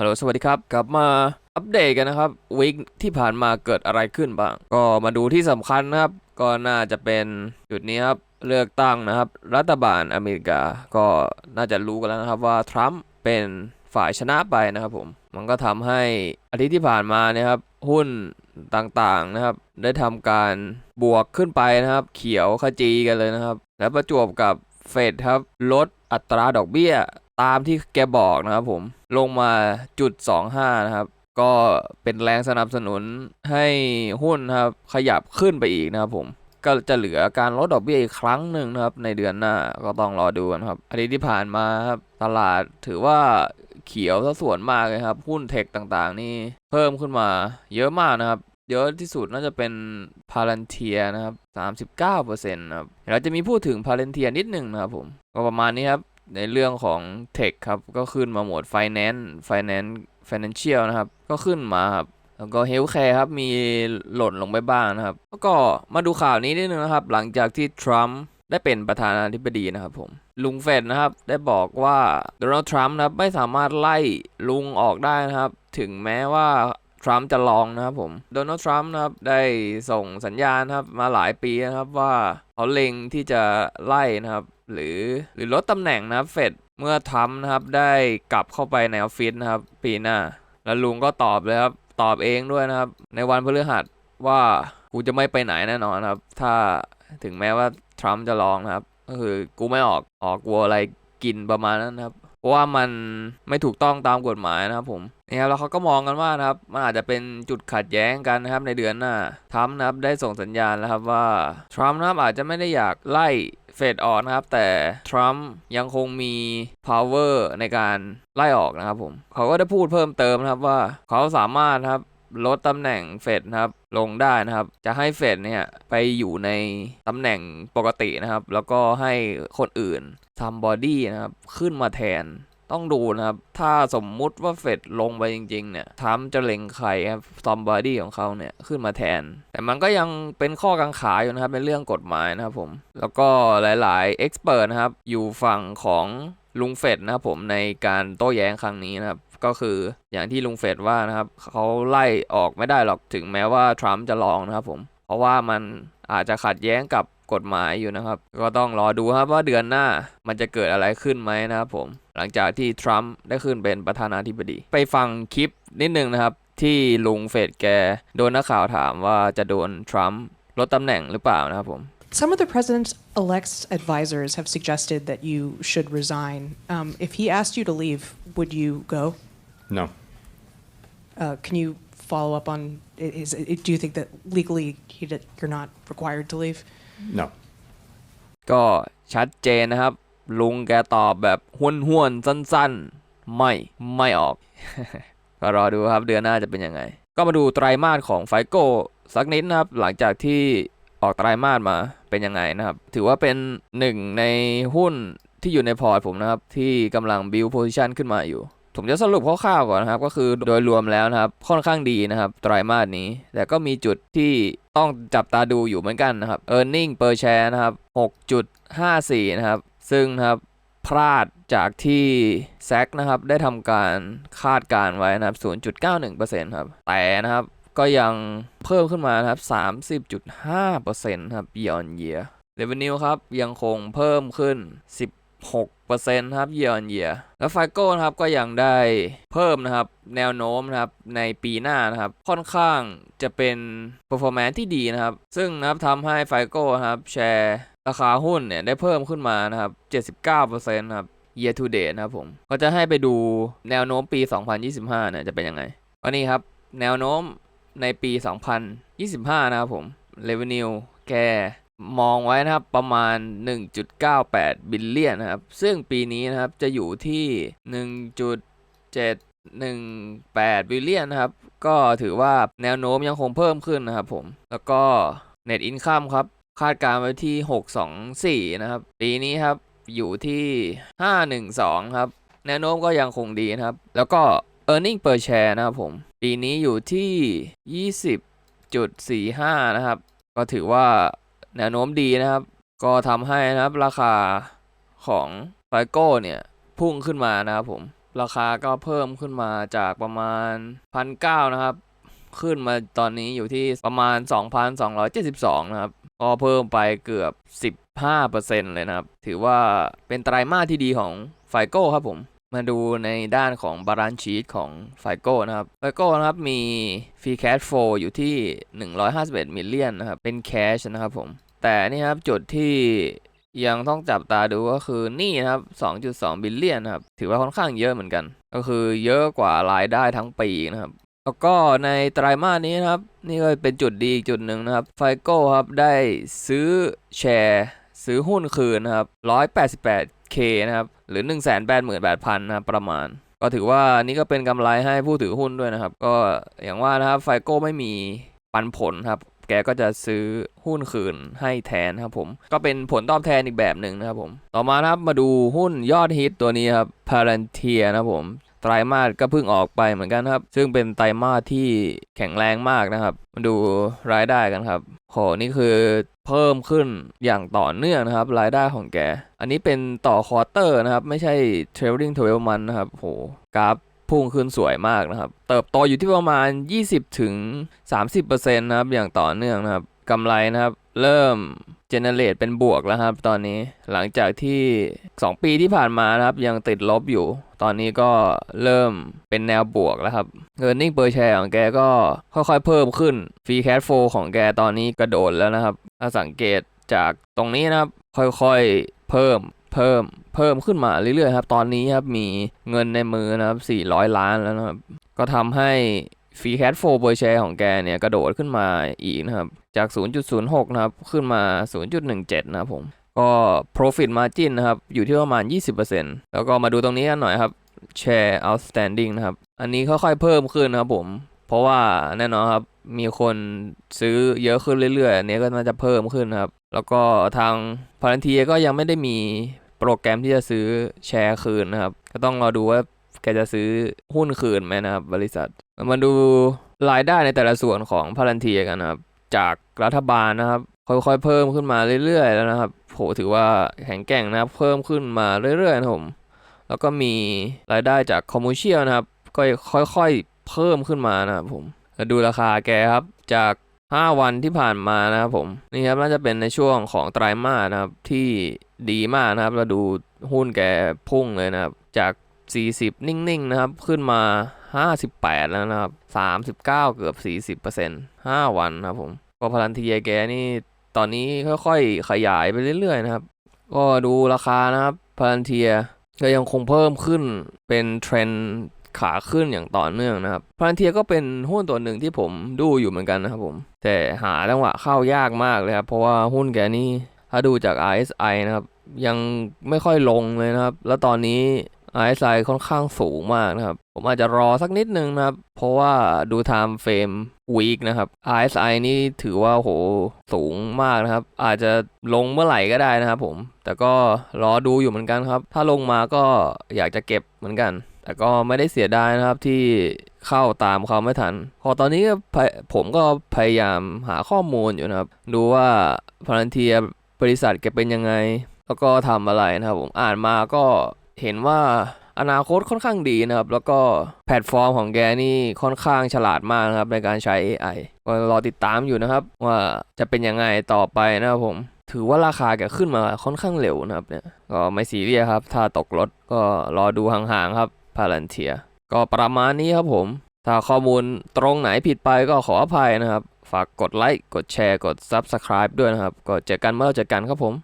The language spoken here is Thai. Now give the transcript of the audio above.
ฮัลโหลสวัสดีครับ กลับมาอัปเดตกันนะครับวีคที่ผ่านมาเกิดอะไรขึ้นบ้าง ก็มาดูที่สำคัญนะครับ ก็น่าจะเป็นจุดนี้ครับเลือกตั้งนะครับ รัฐบาลอเมริกา ก็น่าจะรู้กันแล้วนะครับว่าทรัมป์เป็นฝ่ายชนะไปนะครับผม มันก็ทำให้อาทิตย์ที่ผ่านมาเนี่ยครับ หุ้นต่างๆนะครับ ได้ทำการบวกขึ้นไปนะครับ เขียวขจีกันเลยนะครับ แล้วประจวบกับเฟดครับลดอัตราดอกเบี้ย ตามที่แกบอกนะครับผมลงมาจุด 25 นะครับ ก็เป็นแรงสนับสนุนให้หุ้นครับขยับขึ้นไปอีกนะครับผมก็จะเหลือการลดดอกเบี้ยอีกครั้งหนึ่งนะครับ ในเดือนหน้าก็ต้องรอดูนะครับอาทิตย์ที่ผ่านมาครับตลาดถือว่าเขียวซะส่วนมากเลยครับ หุ้นเทคต่างๆ นี่เพิ่มขึ้นมาเยอะมากนะครับเยอะที่สุดน่าจะเป็นพา l ันเทียนะครับ 39%นะครับเดี๋ยวเราจะมีพูดถึงพา l ันเทียนิดหนึ่งนะครับผม ก็ประมาณนี้ครับ ในเรื่องของ Tech ครับ ก็ขึ้นมาหมวด Finance Finance Financial นะครับ ก็ขึ้นมาครับ แล้วก็ Healthcare ครับ มีหล่นลงไปบ้างนะครับ แล้วก็มาดูข่าวนี้นิดนึงนะครับ หลังจากที่ทรัมป์ได้เป็นประธานาธิบดีนะครับผม ลุงเฟดนะครับ ได้บอกว่าโดนัลด์ทรัมป์นะครับไม่สามารถไล่ลุงออกได้นะครับ ถึงแม้ว่า ทรัมป์จะลองนะครับผมโดนัลด์ทรัมป์นะครับได้ส่งสัญญาณครับมาหลายปีนะครับว่าเขาเล็งที่จะไล่นะครับ หรือหรือลดตำแหน่งนะครับเฟดเมื่อทรัมป์นะครับได้กลับเข้าไปในออฟฟิศนะครับปีหน้า แล้วลุงก็ตอบเลยครับตอบเองด้วยนะครับ ในวันพฤหัสว่ากูจะไม่ไปไหนแน่นอนครับ ถ้าถึงแม้ว่าทรัมป์จะลองนะครับก็คือกูไม่ออกออกกลัวอะไรกินประมาณนั้นครับ เพราะว่ามันไม่ถูกต้องตามกฎหมายนะครับผมนี่ครับแล้วเขาก็มองกันว่านะครับมันอาจจะเป็นจุดขัดแย้งกันนะครับในเดือนหน้าทรัมป์นะครับได้ส่งสัญญาณแล้วครับว่าทรัมป์นะครับอาจจะไม่ได้อยากไล่เฟดออกนะครับ แต่ทรัมป์ยังคงมี power ในการไล่ออกนะครับผม เขาก็ได้พูดเพิ่มเติมนะครับว่าเขาสามารถนะครับ ลดตำแหน่งเฟดนะครับลงได้นะครับ จะให้เฟดเนี่ยไปอยู่ในตำแหน่งปกตินะครับ แล้วก็ให้คนอื่นทำบอดี้นะครับขึ้นมาแทนต้องดูนะครับ ถ้าสมมุติว่าเฟดลงไปจริง ๆ เนี่ยทรัมจะเล็งใครครับซอมบอดี้ของเขาเนี่ยขึ้นมาแทน แต่มันก็ยังเป็นข้อกังขาอยู่นะครับ เป็นเรื่องกฎหมายนะครับผม แล้วก็หลายๆเอ็กซ์เพรสนะครับ อยู่ฝั่งของลุงเฟดนะครับผมในการโต้แย้งครั้งนี้นะครับ ก็คืออย่างที่ลุงเฟดว่านะครับเขาไล่ออกไม่ได้หรอกถึงแม้ว่าทรัมป์จะลองนะครับผมเพราะว่ามันอาจจะขัดแย้งกับกฎหมายอยู่นะครับ ก็ต้องรอดูครับว่าเดือนหน้ามันจะเกิดอะไรขึ้นไหมนะครับผม หลังจากที่ทรัมป์ได้ขึ้นเป็นประธานาธิบดี ไปฟังคลิปนิดนึงนะครับ ที่ลุงเฟดแกโดนนักข่าวถามว่าจะโดนทรัมป์ลดตำแหน่งหรือเปล่านะครับผม Some of the president elect's advisors have suggested that you should resign. Um, if he asked you to leave, would you go? No. Uh, can you follow up on? i- Is, i do you think that legally he did, you're not required to leave? No. ก็ชัดเจนนะครับ ลุงแกตอบแบบห้วนห้วนๆ สั้นๆ ไม่ไม่ออก ก็รอดูครับเดือนหน้าจะเป็นยังไง ก็มาดูไตรมาสของไฟโก้สักนิดนะครับ หลังจากที่ออกไตรมาสมาเป็นยังไงนะครับ ถือว่าเป็นหนึ่งในหุ้นที่อยู่ในพอร์ตผมนะครับ ที่กำลัง build position ขึ้นมาอยู่ ผมจะสรุปคร่าวๆก่อนนะครับ ก็คือโดยรวมแล้วนะครับ ค่อนข้างดีนะครับไตรมาสนี้ แต่ก็มีจุดที่ต้องจับตาดูอยู่เหมือนกันนะครับ e a r n i n g per share นะครับ 6.54 นะครับ ซึ่งนะครับพลาดจากที่แซกนะครับ ได้ทำการคาดการไว้นะครับ 0.91%ครับ แต่นะครับก็ยังเพิ่มขึ้นมานะครับ 30.5%ครับ year on year revenue ครับ ยังคงเพิ่มขึ้น 6%ครับ year on year แล้วไฟโก้นะครับก็ยังได้เพิ่มนะครับแนวโน้มนะครับในปีหน้านะครับค่อนข้างจะเป็น performance ที่ดีนะครับ ซึ่งนะครับทำให้ไฟโก้นะครับแชร์ราคาหุ้นเนี่ยได้เพิ่มขึ้นมานะครับ79%นะครับ year to date นะครับผมก็จะให้ไปดูแนวโน้มปี 2025เนี่ยจะเป็นยังไงก็นี่ครับแนวโน้มในปี 2025 นะครับผม revenue แก มองไว้นะครับประมาณ 1.98 บิลเลียนนะครับ ซึ่งปีนี้นะครับจะอยู่ที่ 1.718 บิลเลียนนะครับ ก็ถือว่าแนวโน้มยังคงเพิ่มขึ้นนะครับผม แล้วก็ net income ครับ คาดการณ์ไว้ที่ 624 นะครับ ปีนี้ครับอยู่ที่ 512 ครับ แนวโน้มก็ยังคงดีนะครับ แล้วก็ e a r n i n g per share นะครับผม ปีนี้อยู่ที่ 20.45 นะครับ ก็ถือว่า แนวโน้มดีนะครับ ก็ทำให้นะครับราคาของไฟโก้เนี่ยพุ่งขึ้นมานะครับผมราคาก็เพิ่มขึ้นมาจากประมาณพันเก้านะครับ ขึ้นมาตอนนี้อยู่ที่ประมาณ 2,272 นะครับ ก็เพิ่มไปเกือบ 15%เลยนะครับ ถือว่าเป็นไตรมาสที่ดีของไฟโก้ครับผม มาดูในด้านของบาลานซ์ชีตของไฟโก้นะครับไฟโก้นะครับมีฟรีแคชโฟอยู่ที่ 151มิลเลียนนะครับ เป็นแคชนะครับผม แต่นี่ครับจุดที่ยังต้องจับตาดูก็คือนี่นะครับ 2.2 บิลเลียนนะครับ ถือว่าค่อนข้างเยอะเหมือนกัน ก็คือเยอะกว่ารายได้ทั้งปีนะครับ แล้วก็ในไตรมาสนี้นะครับ นี่ก็เป็นจุดดีอีกจุดหนึ่งนะครับ ไฟโก้ครับได้ซื้อแชร์ ซื้อหุ้นคืนนะครับ 188k นะครับ หรือ 188,000นะครับประมาณ ก็ถือว่านี่ก็เป็นกำไรให้ผู้ถือหุ้นด้วยนะครับ ก็อย่างว่านะครับไฟโก้ไม่มีปันผลครับ แกก็จะซื้อหุ้นคืนให้แทนครับผม ก็เป็นผลตอบแทนอีกแบบหนึ่งนะครับผม ต่อมานะครับมาดูหุ้นยอดฮิตตัวนี้ครับ Palantir นะครับผมไตรมาสก็เพิ่งออกไปเหมือนกันครับ ซึ่งเป็นไตรมาสที่แข็งแรงมากนะครับ มาดูรายได้กันครับ โหนี่คือเพิ่มขึ้นอย่างต่อเนื่องนะครับ รายได้ของแก อันนี้เป็นต่อควอเตอร์นะครับ ไม่ใช่ trailing 12 month นะครับโหกราฟพุ่งขึ้นสวยมากนะครับ เติบโตอยู่ที่ประมาณ 20ถึง30%นะครับ อย่างต่อเนื่องนะครับกำไรนะครับ เริ่มเจเนเรตเป็นบวกแล้วครับ ตอนนี้หลังจากที่ 2 ปีที่ผ่านมานะครับ ยังติดลบอยู่ ตอนนี้ก็เริ่มเป็นแนวบวกแล้วครับ e a r n i n g per share ของแกก็ค่อยๆเพิ่มขึ้น free cash flow ของแกตอนนี้กระโดดแล้วนะครับถ้าสังเกตจากตรงนี้นะครับ ค่อยๆเพิ่มเพิ่มเพิ่มขึ้นมาเรื่อยๆครับ ตอนนี้ครับมีเงินในมือนะครับ400 ล้านแล้วนะครับ ก็ทำให้ ฟรีแคทโฟเปอร์แชร์ของแกเนี่ยกระโดดขึ้นมาอีกนะครับ จาก 0.06 นะครับ ขึ้นมา 0.17 นะครับผม ก็ profit margin นะครับ อยู่ที่ประมาณ 20%แล้วก็มาดูตรงนี้กันหน่อยครับ share outstanding นะครับ อันนี้ค่อยๆเพิ่มขึ้นนะครับผม เพราะว่าแน่นอนครับ มีคนซื้อเยอะขึ้นเรื่อยๆ อันนี้ก็น่าจะเพิ่มขึ้นนะครับ แล้วก็ทางพารันทีก็ยังไม่ได้มีโปรแกรมที่จะซื้อแชร์คืนนะครับ ก็ต้องรอดูว่าแกจะซื้อหุ้นคืนไหมนะครับ บริษัท มาดูรายได้ในแต่ละส่วนของพารันเทียกันนะครับ จากรัฐบาลนะครับ ค่อยๆเพิ่มขึ้นมาเรื่อยๆแล้วนะครับโหถือว่าแข็งแกร่งนะครับเพิ่มขึ้นมาเรื่อยๆนะผมแล้วก็มีรายได้จากคอมมูเชียลนะครับ ก็ค่อยๆเพิ่มขึ้นมานะครับผมดูราคาแกครับจาก5 วันที่ผ่านมานะครับผมนี่ครับน่าจะเป็นในช่วงของไตรมาสนะครับที่ดีมากนะครับเราดูหุ้นแกพุ่งเลยนะครับ จาก 40 นิ่งๆ นะครับ ขึ้นมา 58 แล้วนะครับ 39 เกือบ 40% 5 วันนะครับผม ก็พลันทีแกนี่ตอนนี้ค่อยๆ ขยายไปเรื่อยๆ นะครับ ก็ดูราคานะครับพลันเทียก็ยังคงเพิ่มขึ้นเป็นเทรนด์ขาขึ้นอย่างต่อเนื่องนะครับพลันเทียก็เป็นหุ้นตัวหนึ่งที่ผมดูอยู่เหมือนกันนะครับผม แต่หาจังหวะเข้ายากมากเลยครับ เพราะว่าหุ้นแกนี่ถ้าดูจาก RSI นะครับ ยังไม่ค่อยลงเลยนะครับ แล้วตอนนี้ RSI ค่อนข้างสูงมากนะครับ ผมอาจจะรอสักนิดนึงนะครับ เพราะว่าดู time frame week นะครับ RSI นี่ถือว่าโหสูงมากนะครับ อาจจะลงเมื่อไหร่ก็ได้นะครับผม แต่ก็รอดูอยู่เหมือนกันครับ ถ้าลงมาก็อยากจะเก็บเหมือนกัน แต่ก็ไม่ได้เสียดายนะครับที่เข้าตามเขาไม่ทัน พอตอนนี้ผมก็พยายามหาข้อมูลอยู่นะครับ ดูว่าพลันเทียบริษัทแกเป็นยังไง แล้วก็ทำอะไรนะครับผม อ่านมาก็ เห็นว่าอนาคตค่อนข้างดีนะครับ แล้วก็แพลตฟอร์มของแกนี่ค่อนข้างฉลาดมากนะครับในการใช้ AI ก็รอติดตามอยู่นะครับ ว่าจะเป็นยังไงต่อไปนะครับผม ถือว่าราคาแกขึ้นมาค่อนข้างเร็วนะครับเนี่ยก็ไม่ซีเรียครับ ถ้าตกรถก็รอดูห่างๆครับพาลันเทียก็ประมาณนี้ครับผม ถ้าข้อมูลตรงไหนผิดไปก็ขออภัยนะครับ ฝากกดไลค์กดแชร์กด Subscribe ด้วยนะครับ ก็เจอกันเมื่อเราเจอกันครับผม